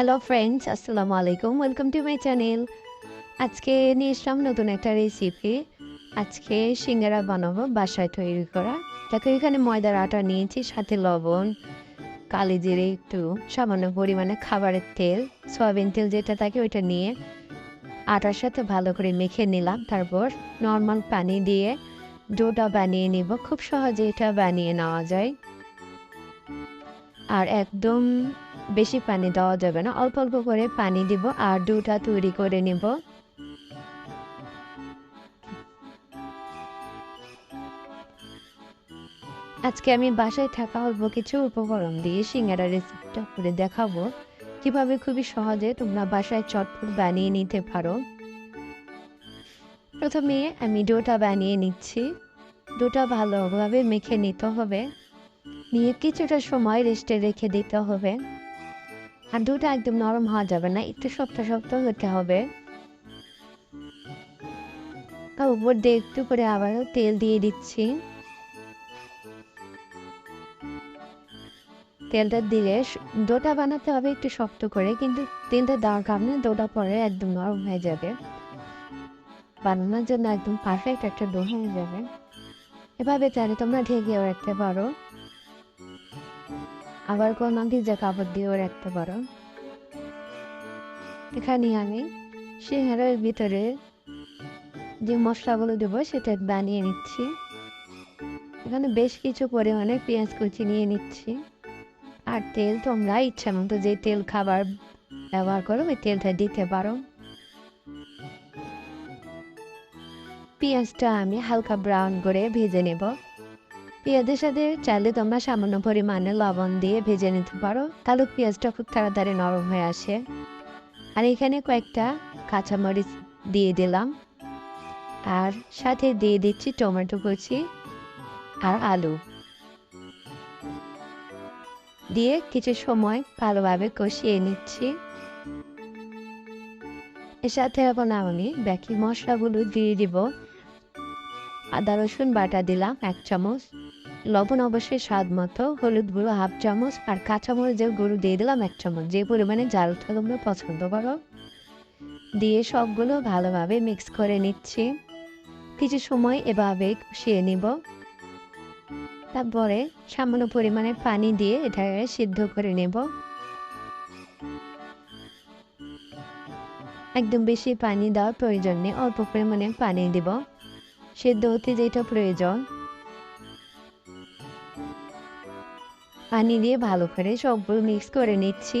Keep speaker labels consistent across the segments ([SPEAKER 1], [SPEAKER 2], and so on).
[SPEAKER 1] Hello friends আসসালামু আলাইকুম welcome to my channel আজকে নিয়ে এসলাম নতুন একটা রেসিপি আজকে সিঙ্গারা বানাবো, বাসায় তৈরি করা। দেখো, এখানে ময়দার আটা নিয়েছি, সাথে লবণ, কালি জিরে একটু সামান্য পরিমাণে খাবারের তেল, সয়াবিন তেল যেটা থাকে ওইটা নিয়ে আটার সাথে ভালো করে মেখে নিলাম। তারপর নর্মাল পানি দিয়ে ডোটা বানিয়ে নিব। খুব সহজে এটা বানিয়ে নেওয়া যায়। আর একদম বেশি পানি দেওয়া যাবে না। অল্প অল্প করে পানি দিব আর দুটা তৈরি করে নিব। আজকে আমি বাসায় থাকা অল্প কিছু উপকরণ দিয়ে সিঙ্গারা রেসিপিটা করে দেখাবো। কীভাবে খুবই সহজে তোমরা বাসায় চটপট বানিয়ে নিতে পারো। প্রথমে আমি ডোটা বানিয়ে নিচ্ছি। ডোটা ভালোভাবে মেখে নিতে হবে। নিয়ে কিছুটা সময় রেস্টে রেখে দিতে হবে। আর দুটা একদম নরম হওয়া যাবে না, একটু শক্ত শক্ত হতে হবে। তার উপর দিয়ে একটু করে আবারও তেল দিয়ে দিচ্ছি। তেলটা দিলে ডোটা বানাতে হবে একটু শক্ত করে, কিন্তু তেলটা দেওয়ার কারণে ডোটা পরে একদম নরম হয়ে যাবে। বানানোর জন্য একদম পারফেক্ট একটা ডো হয়ে যাবে। এভাবে চাইলে তোমরা ঢেকেও রাখতে পারো। আবার কোনো ভিজা কাপড় দিয়েও রাখতে পারো। এখানে আমি সিঙ্গারের ভিতরে যে মশলাগুলো দেবো সেটা বানিয়ে নিচ্ছি। এখানে বেশ কিছু পরিমাণে পেঁয়াজ কুচি নিয়ে নিচ্ছি। আর তেল তোমরা ইচ্ছা মতো যে তেল খাবার ব্যবহার করো, ওই তেলটা দিতে পারো। পেঁয়াজটা আমি হালকা ব্রাউন করে ভেজে নেব। পেঁয়াজের সাথে চাইলে তোমরা সামান্য পরিমাণে লবণ দিয়ে ভেজে নিতে পারো। কালো পেঁয়াজটা খুব তাড়াতাড়ি নরম হয়ে আসে। আর এখানে কয়েকটা কাঁচামরিচ দিয়ে দিলাম। আর সাথে দিয়ে দিচ্ছি টমেটো কুচি আর আলু। দিয়ে কিছু সময় ভালোভাবে কষিয়ে নিচ্ছি। এর সাথে এখন আমি বাকি মশলাগুলো দিয়ে দিব। আদা, রসুন বাটা দিলাম এক চামচ। লবণ অবশ্যই স্বাদ মতো, হলুদ গুঁড়ো হাফ চামচ আর কাঁচামরিচের গুঁড়ো দিয়ে দিলাম এক চামচ। যে পরিমাণে জালটা তোমরা পছন্দ করো। দিয়ে সবগুলো ভালোভাবে মিক্স করে নিচ্ছি। কিছু সময় এভাবে কষিয়ে নিব। তারপরে সামান্য পরিমাণে পানি দিয়ে এটাকে সিদ্ধ করে নেব। একদম বেশি পানি দেওয়ার প্রয়োজন নেই, অল্প পরিমাণে পানি দিব। সেদ্ধ হতে যেটা প্রয়োজন। পানি দিয়ে ভালো করে সবগুলো মিক্স করে নিচ্ছি।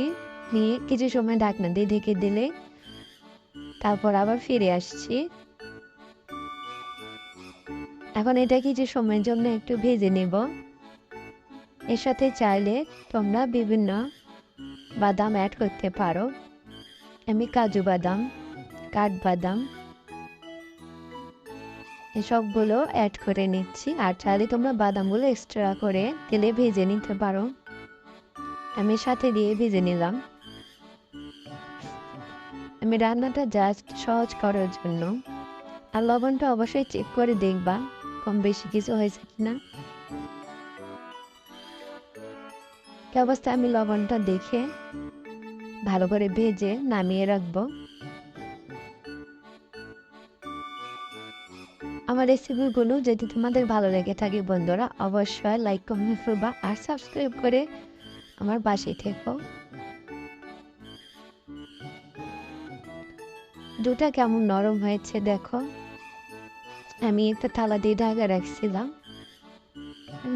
[SPEAKER 1] নিয়ে কিছু সময় ঢাকনা দিয়ে ঢেকে দিলে তারপর আবার ফিরে আসছি। এখন এটা কিছু সময়ের জন্য একটু ভেজে নেব। এর সাথে চাইলে তোমরা বিভিন্ন বাদাম অ্যাড করতে পারো। আমি কাজু বাদাম কাঠবাদাম এসবগুলো অ্যাড করে নিচ্ছি। আর চাইলে তোমরা বাদামগুলো এক্সট্রা করে তেলে ভেজে নিতে পারো। আমি সাথে দিয়ে ভেজে নিলাম। আমি রান্নাটা জাস্ট সহজ করার জন্য। আর লবণটা অবশ্যই চেক করে দেখবা, কম বেশি কিছু হয়েছে কিনা। অবস্থায় আমি লবণটা দেখে ভালো করে ভেজে নামিয়ে রাখব। আমার রেসিপিগুলো যদি তোমাদের ভালো লেগে থাকে বন্ধুরা, অবশ্যই লাইক কমেন্ট করবা আর সাবস্ক্রাইব করে আমার পাশে থেকো। দুটা কেমন নরম হয়েছে দেখো। আমি একটা থালা দিয়ে ঢাকা রাখছিলাম।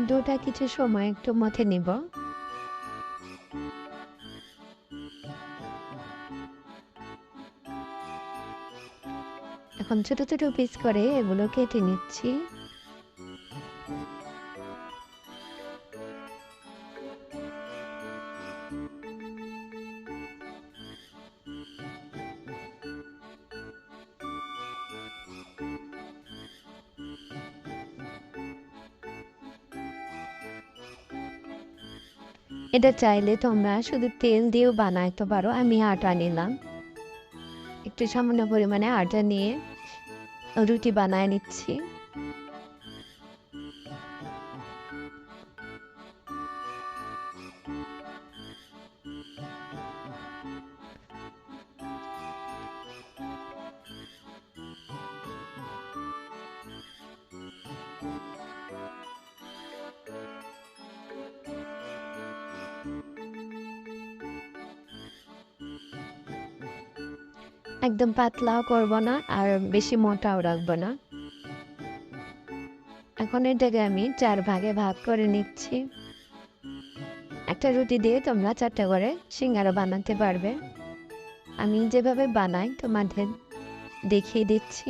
[SPEAKER 1] দুটা কিছু সময় একটু মথে নিব। এখন ছোট ছোট পিস করে এগুলো কেটে নিচ্ছি। এটা চাইলে তোমরা শুধু তেল দিয়েও বানাইতে পারো, আমি আটা নিলাম। একটু সামান্য পরিমাণে আটা নিয়ে রুটি বানায় নিচ্ছি Thank you. একদম পাতলাও করব না আর বেশি মোটাও রাখব না। এখন এটাকে আমি চার ভাগে ভাগ করে নিচ্ছি। একটা রুটি দিয়ে তোমরা চারটা করে সিঙ্গারা বানাতে পারবে। আমি যেভাবে বানাই তোমাদের দেখিয়ে দিচ্ছি।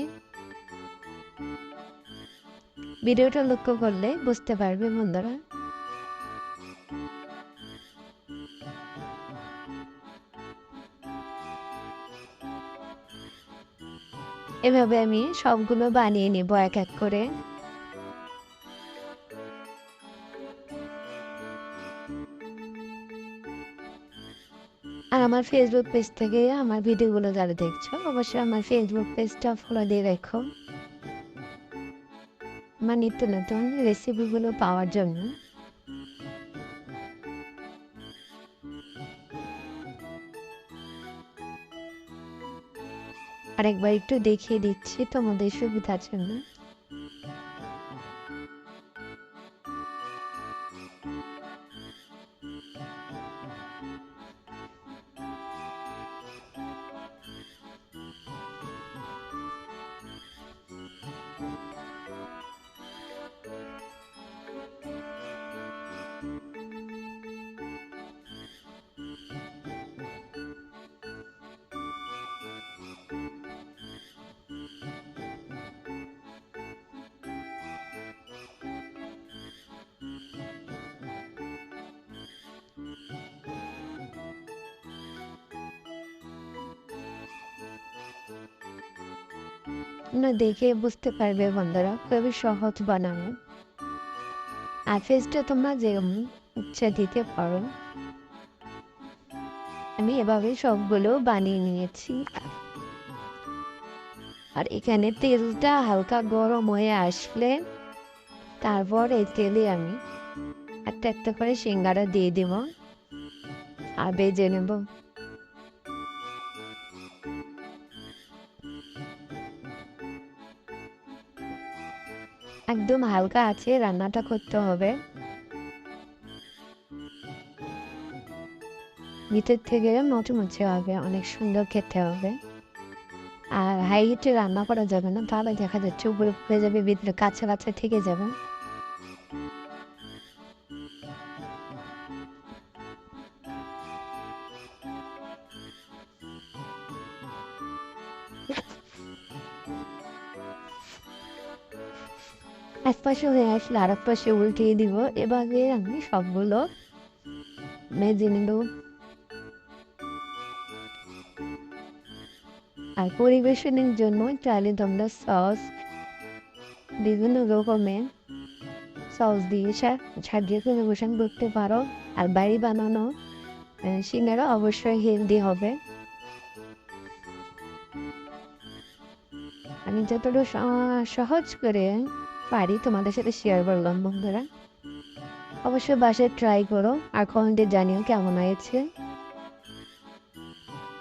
[SPEAKER 1] ভিডিওটা লক্ষ্য করলে বুঝতে পারবে বন্ধুরা। এভাবে আমি সবগুলো বানিয়ে নেব এক এক করে। আর আমার ফেসবুক পেজ থেকে আমার ভিডিওগুলো যারা দেখছ, অবশ্যই আমার ফেসবুক পেজটা ফলো দিয়ে রেখো। আমার নিত্য নতুন রেসিপিগুলো পাওয়ার জন্য আরেকবার একটু দেখিয়ে দিচ্ছি তোমাদের সুবিধার জন্য। না দেখে বুঝতে পারবে বন্ধুরা, খুবই সহজ বানানো। আর ফেসটা তোমরা যেরকম ইচ্ছা দিতে পারো। আমি এভাবে সবগুলো বানিয়ে নিয়েছি। আর এখানে তেলটা হালকা গরম হয়ে আসলে তারপর এই তেলে আমি একটা একটা করে সিঙ্গারা দিয়ে দেব। আর বেজে নেব। একদম হালকা আছে, রান্নাটা করতে হবে। ভিতর থেকে মচমচে হবে, অনেক সুন্দর খেতে হবে। আর হাই হিটে রান্না করা যাবে না, তাহলে দেখা যাচ্ছে উপরে উপরে যাবে, ভিতরে কাছে কাছে থেকে যাবে। এক পাশে হয়ে আসলে আর এক পাশে উল্টিয়ে দিব। এভাবে আমি সবগুলো মেজে নেব। আর পরিবেশনের জন্য চাইলে তোমরা সস, বিভিন্ন রকমের সস দিয়ে সাজিয়ে পরিবেশন করতে পারো। আর বাড়ি বানানো সিঙ্গারা অবশ্যই হেলদি হবে। আমি যতটা সহজ করে পারি তোমাদের সাথে শেয়ার করলাম, বন্ধুরা। অবশ্যই বাসায় ট্রাই করো, আর কমেন্টে জানিও কেমন হয়েছে।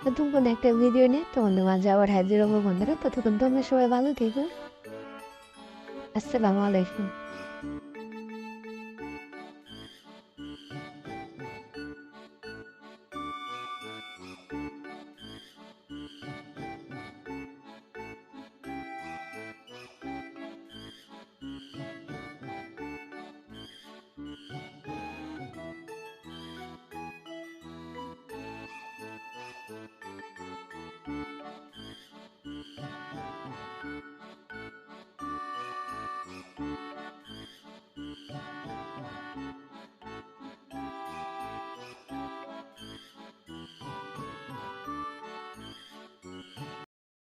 [SPEAKER 1] নতুন কোনো একটা ভিডিও নিয়ে তোমাদের মাঝে আবার হাজির হব, বন্ধুরা। ততক্ষণ তোমরা সবাই ভালো থেকো। আসসালামু আলাইকুম।